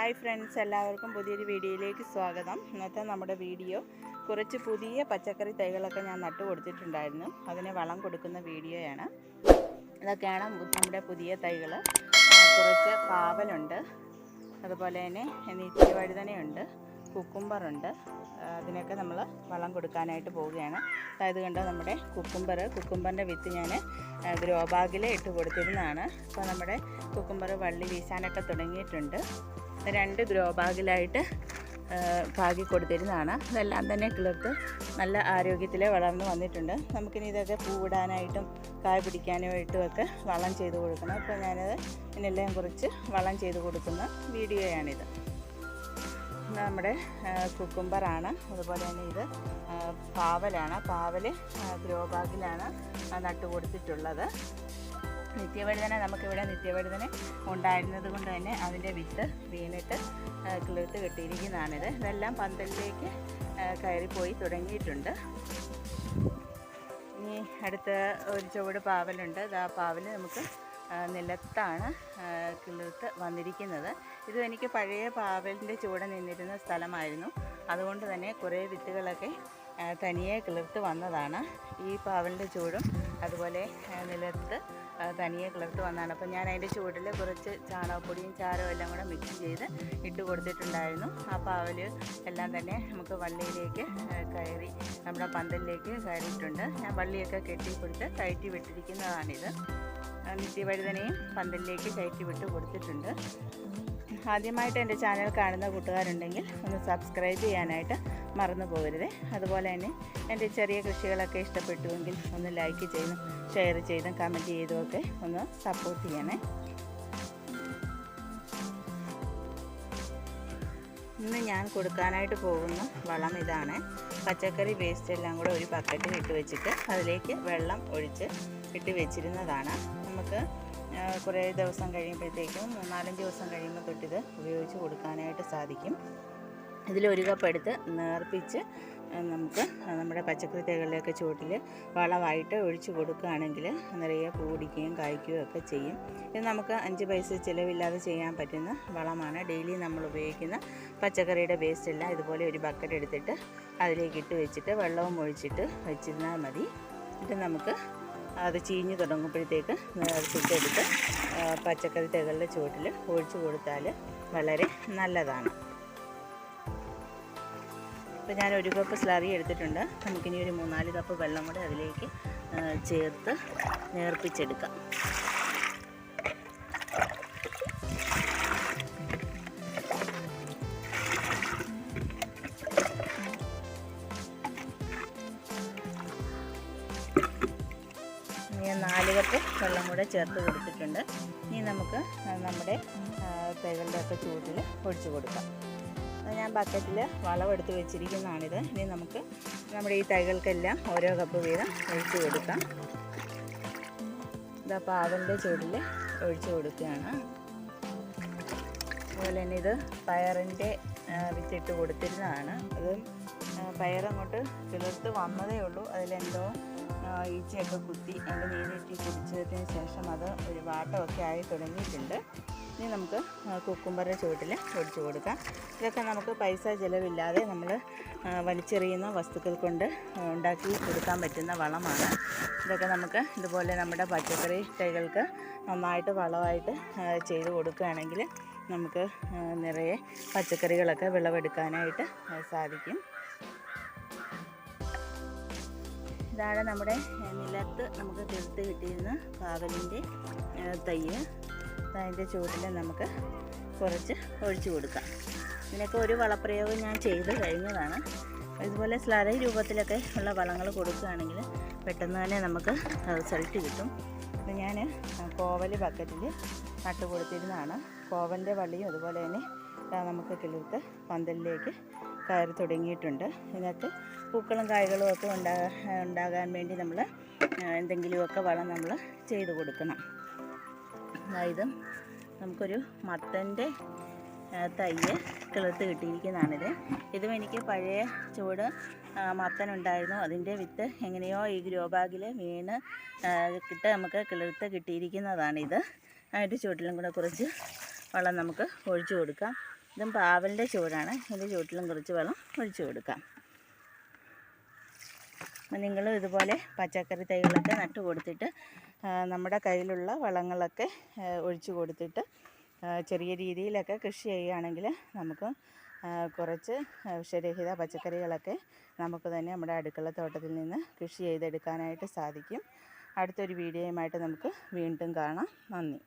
Hi friends എല്ലാവർക്കും പുതിയൊരു വീഡിയോയിലേക്ക് സ്വാഗതം. ഇന്നത്തെ നമ്മുടെ വീഡിയോ കുറച്ച് പുതിയ പച്ചക്കറി തൈകളൊക്കെ ഞാൻ നട്ടു കൊടുത്തിട്ടുണ്ടായിരുന്നു. അതിന് വളം കൊടുക്കുന്ന വീഡിയോയാണ്. ഇതൊക്കെയാണ് നമ്മുടെ പുതിയ തൈകൾ കുറച്ച് പാവലുണ്ട്. അതുപോലെ തന്നെ നിത്യവഴുതനയുണ്ട് കുക്കുംബറുണ്ട്. അതിനൊക്കെ നമ്മൾ വളം കൊടുക്കാനായിട്ട് പോവുകയാണ്. അതായത് കണ്ടോ നമ്മുടെ കുക്കുംബർ കുക്കുംബറിന്റെ വിത്ത് ഞാൻ ഗ്രോ ബാഗിൽ ഇട്ട് കൊടുത്തിരുന്നതാണ്. അപ്പോൾ നമ്മുടെ കുക്കുംബർ വള്ളി വീശാനൊക്കെ തുടങ്ങിയിട്ടുണ്ട്. രണ്ട് ഗ്രോ ബാഗിലായിട്ട് പാകി കൊടുത്തിരുന്നതാണ്. ഇതെല്ലാം തന്നെ കിളിർത്ത് നല്ല ആരോഗ്യത്തിൽ വളർന്നു വന്നിട്ടുണ്ട്. നമുക്കിനി ഇതൊക്കെ പൂവിടാനായിട്ടും കായ പിടിക്കാനുമായിട്ടും ഒക്കെ വളം ചെയ്ത് കൊടുക്കണം. അപ്പോൾ ഞാനത് ഇതിനെല്ലാം കുറിച്ച് വളം ചെയ്ത് കൊടുക്കുന്ന വീഡിയോയാണിത്. നമ്മുടെ കുക്കുംബറാണ്. അതുപോലെ തന്നെ ഇത് പാവലാണ്. പാവൽ ഗ്രോ ബാഗിലാണ് നട്ടു കൊടുത്തിട്ടുള്ളത് നിത്യവഴുതന നമുക്കിവിടെ നിത്യവഴുതന ഉണ്ടായിരുന്നത് കൊണ്ട് തന്നെ അതിന്റെ വിത്ത് വീണിട്ട് കിളിർത്ത് കെട്ടിയിരിക്കുന്നതാണിത്. ഇതെല്ലാം പന്തലിലേക്ക് കയറിപ്പോയി തുടങ്ങിയിട്ടുണ്ട്. ഇനി അടുത്ത ഒരു ചുവട് പാവലുണ്ട്. ആ പാവൽ നമുക്ക് നിലത്താണ് കിളിർത്ത് വന്നിരിക്കുന്നത്. ഇത് എനിക്ക് പഴയ പാവലിന്റെ ചുവട് നിന്നിരുന്ന സ്ഥലമായിരുന്നു. അതുകൊണ്ട് തന്നെ കുറേ വിത്തുകളൊക്കെ തനിയെ കിളിർത്ത് വന്നതാണ്. ഈ പാവലിന്റെ ചൂടും അതുപോലെ നിലത്ത് തനിയെ കിളിർത്ത് വന്നതാണ്. അപ്പോൾ ഞാൻ അതിന്റെ ചൂടിൽ കുറച്ച് ചാണകപ്പൊടിയും ചാരവും എല്ലാം കൂടെ മിക്സ് ചെയ്ത് ഇട്ട് കൊടുത്തിട്ടുണ്ടായിരുന്നു. ആ പാവൽ എല്ലാം തന്നെ നമുക്ക് വള്ളിയിലേക്ക് കയറി നമ്മുടെ പന്തലിലേക്ക് കയറിയിട്ടുണ്ട്. ഞാൻ വള്ളിയൊക്കെ കെട്ടി കൊടുത്ത് കയറ്റി വിട്ടിരിക്കുന്നതാണിത്. നിത്യവഴുതനയും പന്തലിലേക്ക് കയറ്റി വിട്ട് കൊടുത്തിട്ടുണ്ട്. ആദ്യമായിട്ട് എന്റെ ചാനൽ കാണുന്ന കൂട്ടുകാരുണ്ടെങ്കിൽ ഒന്ന് സബ്സ്ക്രൈബ് ചെയ്യാനായിട്ട് മറന്നു പോകരുത്. അതുപോലെ തന്നെ എന്റെ ചെറിയ കൃഷികളൊക്കെ ഇഷ്ടപ്പെട്ടുവെങ്കിൽ ഒന്ന് ലൈക്ക് ചെയ്തും ഷെയർ ചെയ്തും കമന്റ് ചെയ്തും ഒക്കെ ഒന്ന് സപ്പോർട്ട് ചെയ്യണേ. ഇന്ന് ഞാൻ കൊടുക്കാനായിട്ട് പോകുന്ന വളം ഇതാണ്. പച്ചക്കറി വേസ്റ്റ് എല്ലാം കൂടെ ഒരു ബക്കറ്റിൽ ഇട്ട് വെച്ചിട്ട് അതിലേക്ക് വെള്ളം ഒഴിച്ച് ഇട്ട് വെച്ചിരുന്നതാണ്. നമുക്ക് കുറേ ദിവസം കഴിയുമ്പോഴത്തേക്കും മൂന്നാലഞ്ച് ദിവസം കഴിയുമ്പോൾ തൊട്ടിത് ഉപയോഗിച്ച് കൊടുക്കാനായിട്ട് സാധിക്കും. ഇതിലൊരു കപ്പ് എടുത്ത് നേർപ്പിച്ച് നമുക്ക് നമ്മുടെ പച്ചക്കറി തൈകളിലൊക്കെ ചുവട്ടിൽ വളമായിട്ട് ഒഴിച്ച് കൊടുക്കുകയാണെങ്കിൽ നിറയെ പൂടിക്കുകയും കായ്ക്കുകയും ഒക്കെ ചെയ്യും. ഇത് നമുക്ക് അഞ്ച് പൈസ ചിലവില്ലാതെ ചെയ്യാൻ പറ്റുന്ന വളമാണ്. ഡെയിലി നമ്മൾ ഉപയോഗിക്കുന്ന പച്ചക്കറിയുടെ വേസ്റ്റ് എല്ലാം ഇതുപോലെ ഒരു ബക്കറ്റ് എടുത്തിട്ട് അതിലേക്ക് ഇട്ട് വെച്ചിട്ട് വെള്ളവും ഒഴിച്ചിട്ട് വെച്ചിരുന്നാൽ മതി. ഇത് നമുക്ക് അത് ചീഞ്ഞ് തുടങ്ങുമ്പോഴത്തേക്ക് നേർത്തിട്ടെടുത്ത് പച്ചക്കറി തൈകളുടെ ചുവട്ടിൽ ഒഴിച്ചു കൊടുത്താൽ വളരെ നല്ലതാണ്. ഇപ്പോൾ ഞാൻ ഒരു കപ്പ് സ്ലറി എടുത്തിട്ടുണ്ട്. നമുക്കിനി ഒരു മൂന്നാൽ കപ്പ് വെള്ളം കൂടെ അതിലേക്ക് ചേർത്ത് നേർപ്പിച്ചെടുക്കാം. ഞാൻ നാല് കപ്പ് വെള്ളം കൂടെ ചേർത്ത് കൊടുത്തിട്ടുണ്ട്. ഇനി നമുക്ക് നമ്മുടെ പേകളുടെയൊക്കെ ചൂട്ടിൽ ഒഴിച്ചു കൊടുക്കാം. അത് ഞാൻ ബക്കറ്റിൽ വളമെടുത്ത് വെച്ചിരിക്കുന്നതാണിത്. ഇനി നമുക്ക് നമ്മുടെ ഈ തൈകൾക്കെല്ലാം ഓരോ കപ്പ് വീതം ഒഴിച്ചു കൊടുക്കാം. ഇതാ പാവലിന്റെ ചൂടിൽ ഒഴിച്ചു കൊടുക്കുകയാണ്. അതുപോലെ തന്നെ ഇത് പയറിന്റെ വിത്തിട്ട് കൊടുത്തിരുന്നതാണ്. അത് പയറങ്ങോട്ട് കിളിർത്ത് വന്നതേ ഉള്ളൂ. അതിലെന്തോ ഈച്ചയൊക്കെ കുത്തി അതിന്റെ നീരിട്ടി കുടിച്ചതിന് ശേഷം അത് ഒരു വാട്ടമൊക്കെ ആയി തുടങ്ങിയിട്ടുണ്ട്. ഇനി നമുക്ക് കുക്കുംബറിന്റെ ചുവട്ടിൽ ഒടിച്ച് കൊടുക്കാം. ഇതൊക്കെ നമുക്ക് പൈസ ചിലവില്ലാതെ നമ്മൾ വലിച്ചെറിയുന്ന വസ്തുക്കൾ കൊണ്ട് ഉണ്ടാക്കി കൊടുക്കാൻ പറ്റുന്ന വളമാണ്. ഇതൊക്കെ നമുക്ക് ഇതുപോലെ നമ്മുടെ പച്ചക്കറി തൈകൾക്ക് നന്നായിട്ട് വളമായിട്ട് ചെയ്ത് കൊടുക്കുകയാണെങ്കിൽ നമുക്ക് നിറയെ പച്ചക്കറികളൊക്കെ വിളവെടുക്കാനായിട്ട് സാധിക്കും. ഇതാണ് നമ്മുടെ നിലത്ത് നമുക്ക് തീർത്ത് കിട്ടിയിരുന്ന പാവലിന്റെ തയ്യ് അതിന്റെ ചൂടിൽ നമുക്ക് കുറച്ച് ഒഴിച്ചു കൊടുക്കാം. ഇതിനൊക്കെ ഒരു വളപ്രയോഗം ഞാൻ ചെയ്ത് കഴിഞ്ഞതാണ്. ഇതുപോലെ സ്ലറി രൂപത്തിലൊക്കെ ഉള്ള വളങ്ങൾ കൊടുക്കുകയാണെങ്കിൽ പെട്ടെന്ന് തന്നെ നമുക്ക് റിസൾട്ട് കിട്ടും. അപ്പോൾ ഞാൻ കോവൽ ബക്കറ്റിൽ നട്ട് കൊടുത്തിരുന്നതാണ്. കോവലിന്റെ വള്ളിയും അതുപോലെ തന്നെ നമുക്ക് കിളിർത്ത് പന്തലിലേക്ക് കയറി തുടങ്ങിയിട്ടുണ്ട്. ഇതിനകത്ത് പൂക്കളും കായ്കളും ഒക്കെ ഉണ്ടാകാൻ വേണ്ടി നമ്മൾ എന്തെങ്കിലുമൊക്കെ വളം നമ്മൾ ചെയ്ത് കൊടുക്കണം. അതായത് നമുക്കൊരു മത്തന്റെ തയ്യ് കിളിർത്ത് കിട്ടിയിരിക്കുന്നതാണിത്. ഇതും എനിക്ക് പഴയ ചൂട് മത്തൻ ഉണ്ടായിരുന്നു അതിന്റെ വിത്ത് എങ്ങനെയോ ഈ ഗ്രോ ബാഗിൽ വീണ് കിട്ട് നമുക്ക് കിളിർത്ത് കിട്ടിയിരിക്കുന്നതാണിത്. അതിന്റെ ചുവട്ടിലും കൂടെ കുറച്ച് വെള്ളം നമുക്ക് ഒഴിച്ചു കൊടുക്കാം. ഇതും പാവലിന്റെ ചൂടാണ്. ഇതിന്റെ ചൂട്ടിലും കുറച്ച് വെള്ളം ഒഴിച്ചു കൊടുക്കാം. നിങ്ങളും ഇതുപോലെ പച്ചക്കറി തൈകളൊക്കെ നട്ടു കൊടുത്തിട്ട് നമ്മുടെ കയ്യിലുള്ള വളങ്ങളൊക്കെ ഒഴിച്ചു കൊടുത്തിട്ട് ചെറിയ രീതിയിലൊക്കെ കൃഷി ചെയ്യുകയാണെങ്കിൽ നമുക്ക് കുറച്ച് വിഷരഹിത പച്ചക്കറികളൊക്കെ നമുക്ക് തന്നെ നമ്മുടെ അടുക്കള തോട്ടത്തിൽ നിന്ന് കൃഷി ചെയ്തെടുക്കാനായിട്ട് സാധിക്കും. അടുത്തൊരു വീഡിയോയുമായിട്ട് നമുക്ക് വീണ്ടും കാണാം. നന്ദി.